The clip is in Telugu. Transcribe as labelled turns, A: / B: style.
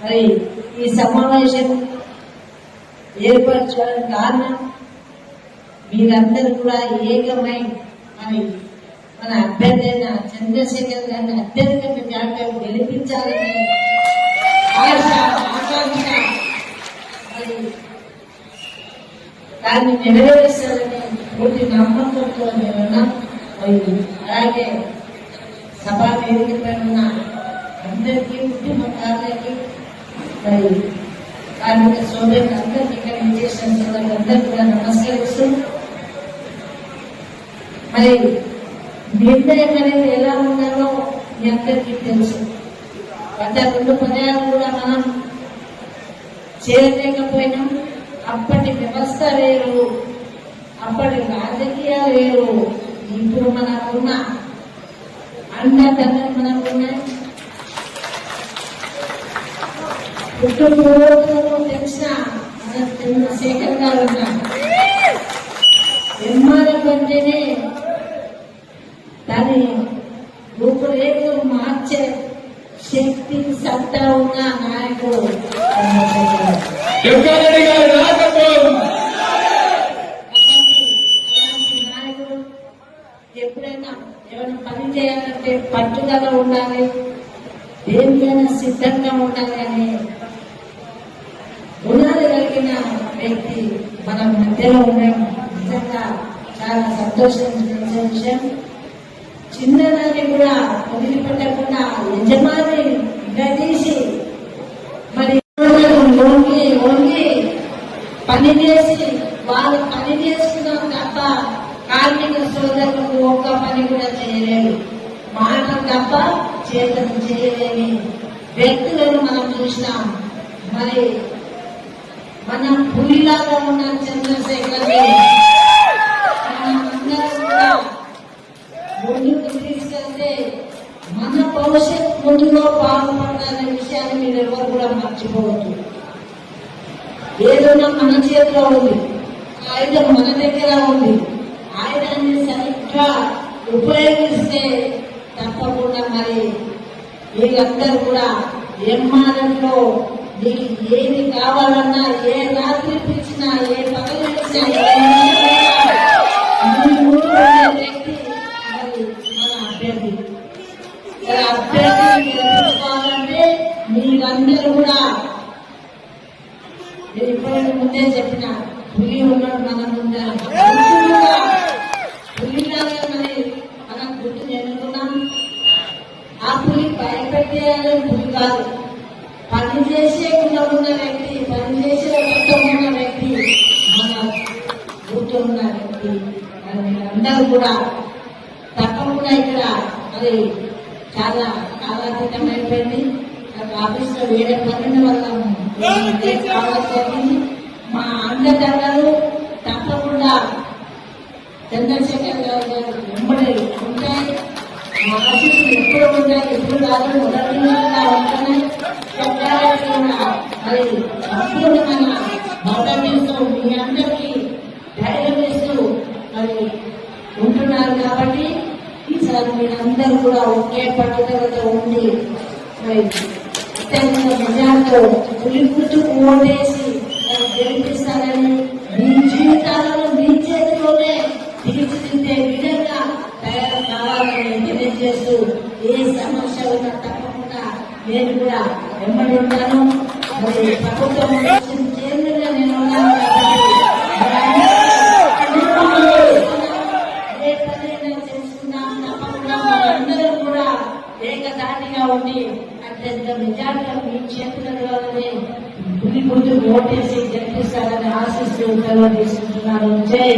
A: మరి ఈ సమావేశం ఏర్పరచడానికి కారణం మీరందరూ కూడా ఏకమై మరి మన అభ్యర్థి అయిన చంద్రశేఖర్ గారిని అత్యధిక మెజార్టీగా గెలిపించాలని దాన్ని నెరవేరుస్తారని పూర్తి నమ్మకంతో నేనున్నాం. మరి అలాగే సభా వేదికపై ఉన్న అందరికీ ఉద్యమకారులకి మరి కార్మిక సోదరులు అందరికీ ఇక్కడ చేసిన సోదరులందరికీ కూడా నమస్కరిస్తూ మరి నిర్ణయం అనేది ఎలా ఉండాలో మీ అందరికీ తెలుసు. గత రెండు పదయాలు కూడా మనం చేయలేకపోయినాం. అప్పటి వ్యవస్థ వేరు అప్పటి రాజకీయాలు వేరు. ఇప్పుడు మనకున్న అండదండలు మనకున్నాయి. కుటుంబంలో తెలిసిన మన గారు ఉన్నారు నిర్మాణం అంటేనే దాని రూపురేఖలు మార్చే శక్తి సత్తా ఉన్న నాయకుడు అలాంటి నాయకుడు ఎప్పుడైనా ఏమైనా పని చేయాలంటే పట్టుదల ఉండాలి దేనికైనా సిద్ధంగా ఉండాలి అని గుణాలు కలిగిన వ్యక్తి మన మధ్యలో ఉండడం నిజంగా చాలా సంతోషించిన విషయం చిన్నదాన్ని కూడా వదిలిపెట్టకుండా యజమాని గదీసి మరి వంగి వంగి పని చేసి వాళ్ళు పని చేసుకున్నాం తప్ప కార్మిక సోదరులకు ఒక్క పని కూడా చేయలేదు. మాట తప్ప చేతను చేయలేని వ్యక్తులను మనం చూసినాం. మరి మనం పులిలాగా ఉన్నాం చంద్రశేఖర్ ముందుకు తీసుకెళ్తే మన భవిష్యత్ ముందులో బాగుపడాలనే విషయాన్ని మీరు ఎవరు కూడా మర్చిపోవద్దు. ఏదైనా మన చేతిలో ఉంది. ఆయుధం మన దగ్గర ఉంది. ఆయుధాన్ని సరిగ్గా ఉపయోగిస్తే తప్పకుండా మరి వీళ్ళందరూ కూడా ఎంఆర్ఎంలో మీకు ఏది కావాలన్నా ఏ రాత్రి పిలిచినా ఏ పగలు వ్యక్తి మన అభ్యర్థి. మరి అభ్యర్థిని మీరందరూ కూడా నేను ఇప్పటికి ముందే చెప్పిన పులి ఉన్నాడు మన ముందర పులి పులిలాగా మనం గుర్తు చేసుకున్నాం. ఆ పులి భయపెట్టేయాలని పులి కాదు. చేసే ఉన్న వ్యక్తి పని చేసే ఉన్న వ్యక్తి మన గుర్తు వ్యక్తి. మరి కూడా తప్పకుండా ఇక్కడ మరి చాలా కాలాతీతం అయిపోయింది. నాకు ఆఫీస్లో వేరే పనుల వల్ల లేట్ మా అండదండలు తప్పకుండా చంద్రశేఖర్ గారు గారు వెంబడి ఉంటాయి మా ఆఫీసులు ఎప్పుడు ఉంటాయి ఎప్పుడు కాదు మొదటి నుంచి మరి సంపూర్ణమైన భవనం మీ అందరికీ ధైర్యం ఇస్తూ మరి ఉంటున్నారు కాబట్టి ఈసారి మీరందరూ కూడా ఒకే పట్టుదలతో ఉండి మరి అత్యంత పులి ఓటేసి గెలిపిస్తారని మీ జీవితాలను మీ చేతిలోనే తీర్చిదిద్దే విధంగా తయారు కావాలని తెలియజేస్తూ ఏ సమస్య ఉన్నా తప్పకుండా నేను కూడా వెంబడి ఉంటాను మరి ప్రభుత్వం కేంద్రంలో నేను ఉన్నాను. కూడా ఏకదాటిగా ఉండి అత్యంత నిజాలుగా మీ చేతులలోనే గుడి గుర్తు ఓటేసి గెలిపిస్తారని ఆశిస్తూ సెలవు తీసుకుంటున్నాను. జై